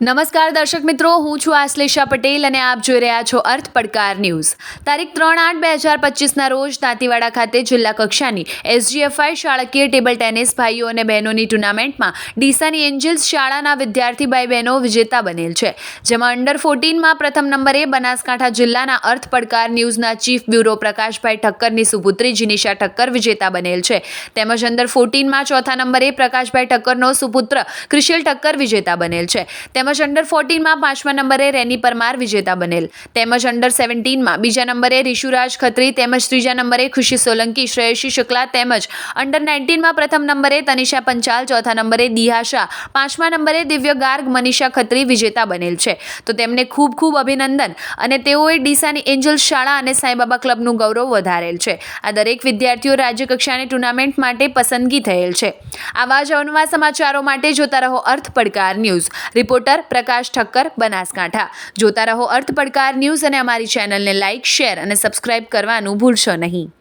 નમસ્કાર દર્શક મિત્રો, હું છું આશ્લેષા પટેલ અને આપ જોઈ રહ્યા છો અર્થ પડકાર ન્યૂઝ. તારીખ ત્રણ આઠ બે હજાર પચીસના રોજ દાંતીવાડા ખાતે જિલ્લા કક્ષાની એસજીએફઆઈ શાળકીય ટેબલ ટેનિસ ભાઈઓ અને બહેનોની ટુર્નામેન્ટમાં ડીસાની એન્જલ્સ શાળાના વિદ્યાર્થી ભાઈ બહેનો વિજેતા બનેલ છે. જેમાં અંડર ફોર્ટીનમાં પ્રથમ નંબરે બનાસકાંઠા જિલ્લાના અર્થ પડકાર ન્યૂઝના ચીફ બ્યુરો પ્રકાશભાઈ ઠક્કરની સુપુત્રી જીનિશા ઠક્કર વિજેતા બનેલ છે. તેમજ અંડર ફોર્ટીનમાં ચોથા નંબરે પ્રકાશભાઈ ઠક્કરનો સુપુત્ર ક્રિશિલ ઠક્કર વિજેતા બનેલ છે. તેમજ અંડર ફોર્ટીનમાં પાંચમા નંબરે રેની પરમાર વિજેતા બનેલ. તેમજ અંડર સેવન્ટીનમાં બીજા નંબરે રિશુરાજ ખત્રી, તેમજ ત્રીજા નંબરે ખુશી સોલંકી, શ્રેયસી શુક્લા, તેમજ અંડર નાઇન્ટીનમાં પ્રથમ નંબરે તનિષા પંચાલ, ચોથા નંબરે દિહા શાહ, પાંચમા નંબરે દિવ્ય ગાર્ગ, મનીષા ખત્રી વિજેતા બનેલ છે. તો તેમને ખૂબ ખૂબ અભિનંદન અને તેઓએ ડીસાની એન્જલ્સ શાળા અને સાંઈબાબા ક્લબનું ગૌરવ વધારેલ છે. આ દરેક વિદ્યાર્થીઓ રાજ્યકક્ષાની ટુર્નામેન્ટ માટે પસંદગી થયેલ છે. આવા જ અવનવા સમાચારો માટે જોતા રહો અર્થ પડકાર ન્યૂઝ. રિપોર્ટર પ્રકાશ ઠક્કર બનાસકાંઠા. જોતા રહો અર્થ પડકાર ન્યૂઝ અને અમારી ચેનલને લાઇક, શેર અને સબસ્ક્રાઇબ કરવાનું ભૂલશો નહીં.